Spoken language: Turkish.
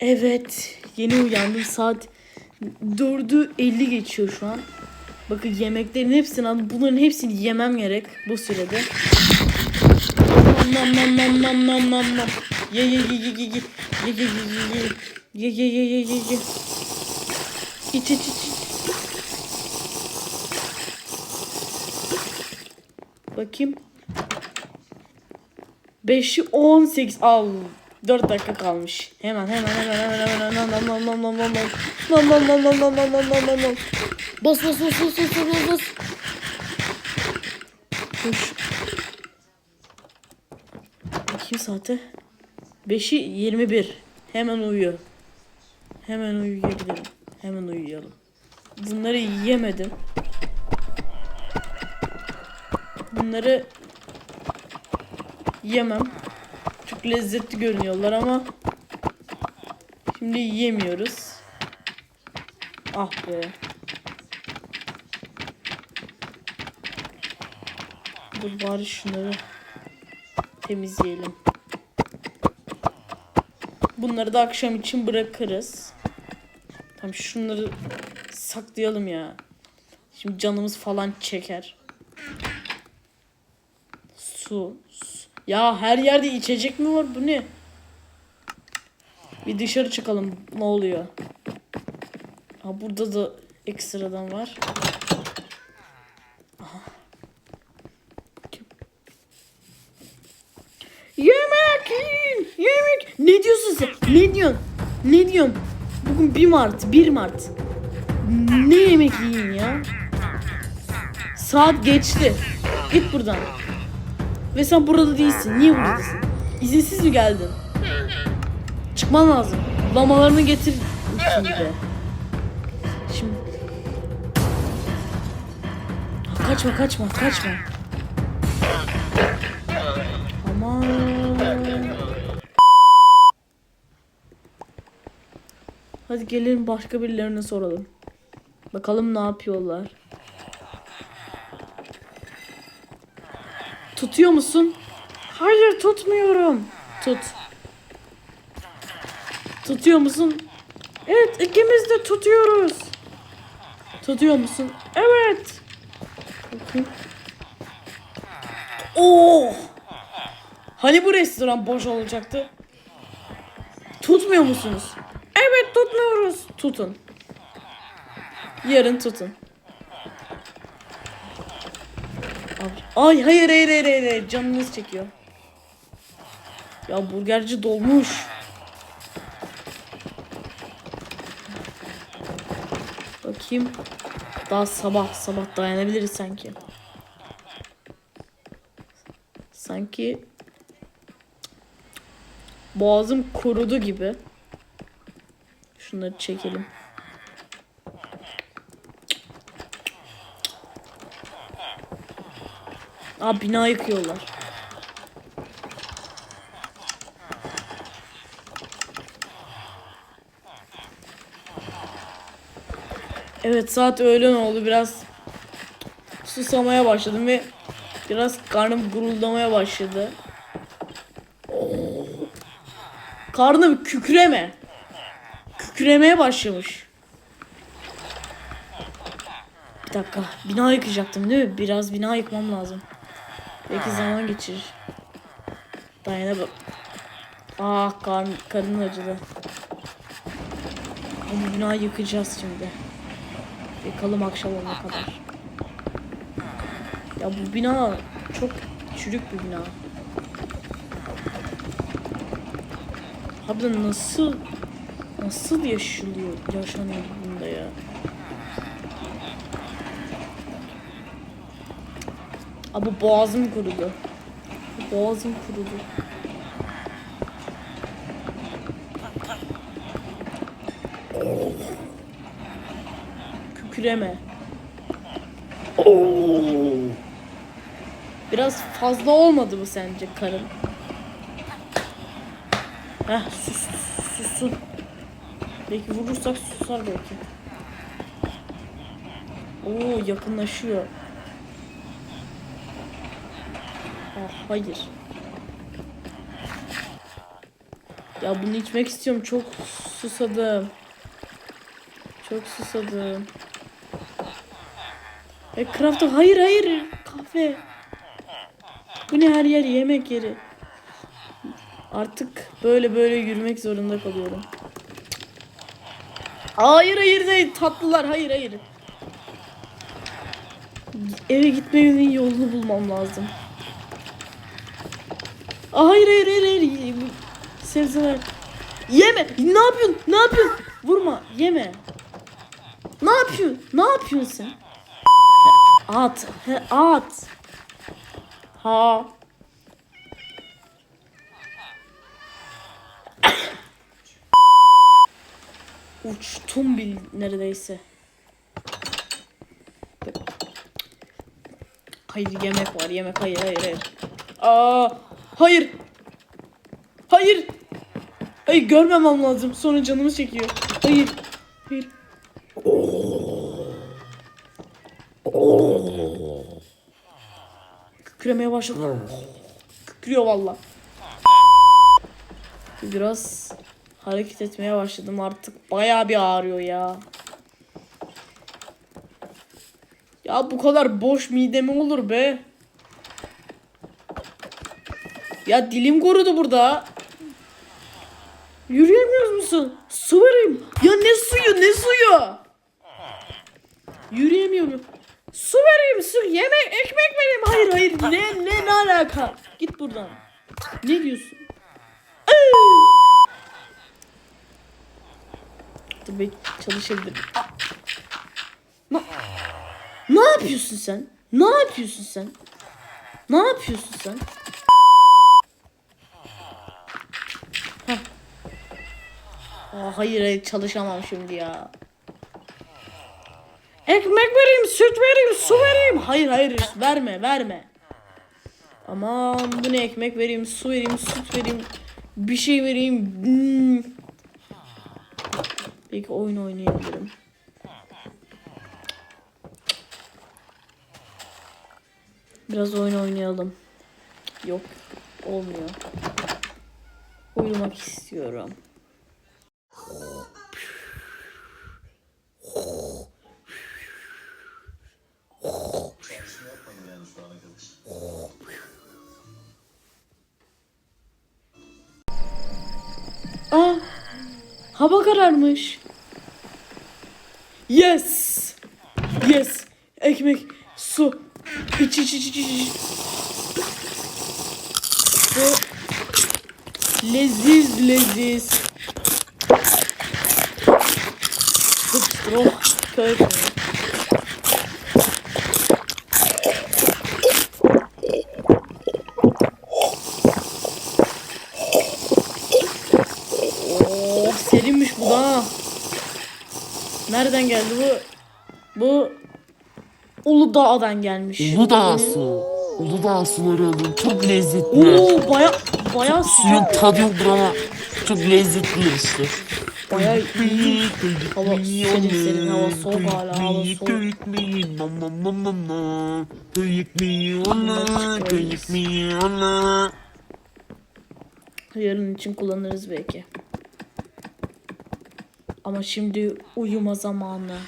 Evet, yeni uyandım. Saat 4'ü 50 geçiyor şu an. Bakın yemeklerin hepsini aldım. Bunların hepsini yemem gerek bu sürede. Nam nam nam nam nam nam nam. Ye ye ye ye ye ye. Ye ye ye ye ye. Ye ye ye ye ye. İç iç iç. iç. Bakayım. 5'i 18 al. 4 dakika kalmış. Hemen hemen hemen hemen hemen hemen nam nam nam nam nam nam nam nam nam nam Bas bas bas bas bas bas bas. Koş. Bakayım saate. 5'i 21. Hemen uyuyor. Hemen uyuyabilirim. Hemen uyuyalım. Bunları yemedim. Bunları yemem. Lezzetli görünüyorlar ama şimdi yiyemiyoruz. Ah be. Dur bari şunları temizleyelim. Bunları da akşam için bırakırız. Tamam şunları saklayalım ya. Şimdi canımız falan çeker. Su. su. Ya her yerde içecek mi var? Bu ne? Bir dışarı çıkalım. Ne oluyor? Ha burada da ekstradan var. Yemek yiyin. Yemek. Ne diyorsun sen? Ne diyorsun? Ne diyorsun? Bugün 1 Mart. 1 Mart. Ne yemek yiyin ya? Saat geçti. Git buradan. Ve sen burada değilsin. Niye buradasın? İzinsiz mi geldin? Çıkman lazım. Lamalarını getir şimdi. Şimdi. Kaçma kaçma kaçma. Aman. Hadi gelin başka birilerine soralım. Bakalım ne yapıyorlar. Tutuyor musun? Hayır tutmuyorum. Tut. Tutuyor musun? Evet ikimiz de tutuyoruz. Tutuyor musun? Evet. Bakayım. Oo! Hani bu restoran boş olacaktı? Tutmuyor musunuz? Evet tutmuyoruz. Tutun. Yarın tutun. Ay hayır hayır hayır hayır, hayır. canınız çekiyor. Ya burgerci dolmuş. Bakayım. Daha sabah sabah dayanabiliriz sanki. Sanki boğazım kurudu gibi. Şunları çekelim. Aa bina yıkıyorlar. Evet saat öğlen oldu biraz susamaya başladım ve biraz karnım guruldamaya başladı. Karnım kükreme. Kükremeye başlamış. Bir dakika. Bina yıkacaktım değil mi? Biraz bina yıkmam lazım. Belki zaman geçirir. Dayanamam. Ah karn, karnım acıdı. Ama bina yıkacağız şimdi. Yakalım akşam olana kadar. Ya bu bina çok çürük bir bina. Abi nasıl nasıl yaşılıyor yaşanıyor bunda ya? Abi boğazım kurudu. Boğazım kurudu. Kükreme. Biraz fazla olmadı mı sence karın? Heh sus sussun. Belki vurursak susar belki. Oo yakınlaşıyor. Ah hayır. Ya bunu içmek istiyorum. Çok susadım. Çok susadım. E craft'ta hayır hayır kahve. Bu ne her yer yemek yeri. Artık böyle böyle yürümek zorunda kalıyorum. Hayır hayır hayır tatlılar hayır hayır. Eve gitmemin yolunu bulmam lazım. Hayır hayır hayır hayır. Sebzeler. Yeme. Ne yapıyorsun? Ne yapıyorsun? Vurma. Yeme. Ne yapıyorsun? Ne yapıyorsun sen? At. He, at. Ha. Uçtum bil neredeyse. Hayır yemek var yemek hayır hayır hayır. Aa hayır. Hayır. Hayır görmemem lazım. Sonra canımı çekiyor. Hayır. Hayır. Kükremeye başladı. Kükrüyor valla. Biraz hareket etmeye başladım artık. Bayağı bir ağrıyor ya. Ya bu kadar boş mide mi olur be? Ya dilim kurudu burada. Yürüyemiyor musun? Su vereyim. Ya ne suyu ne suyu? Yürüyemiyorum. Su vereyim su yemek ekmek vereyim. Hayır hayır ne ne ne alaka? Git buradan. Ne diyorsun? Bek çalışabilirim. Ne, ne yapıyorsun sen? Ne yapıyorsun sen? Ne yapıyorsun sen? Aa, hayır hayır çalışamam şimdi ya. Ekmek vereyim, süt vereyim, su vereyim. Hayır hayır verme verme. Aman bu ne ekmek vereyim, su vereyim, süt vereyim, bir şey vereyim. Hmm. Belki oyun oynayabilirim. Biraz oyun oynayalım. Yok olmuyor. Uyumak istiyorum. Hava kararmış. Yes. Yes. Ekmek, su. İç iç iç iç iç. Ve leziz leziz. Sıçtırok köşe. Oh serinmiş bu da. Nereden geldi bu? Bu Uludağ'dan gelmiş. Uludağ su. Uludağ suları alın. Çok lezzetli. Oo baya baya Suyun sıcak. tadı yoktur ama çok lezzetli işte. Baya Hava serin serin hava soğuk hala hava soğuk. Yarın için kullanırız belki. Ama şimdi uyuma zamanı.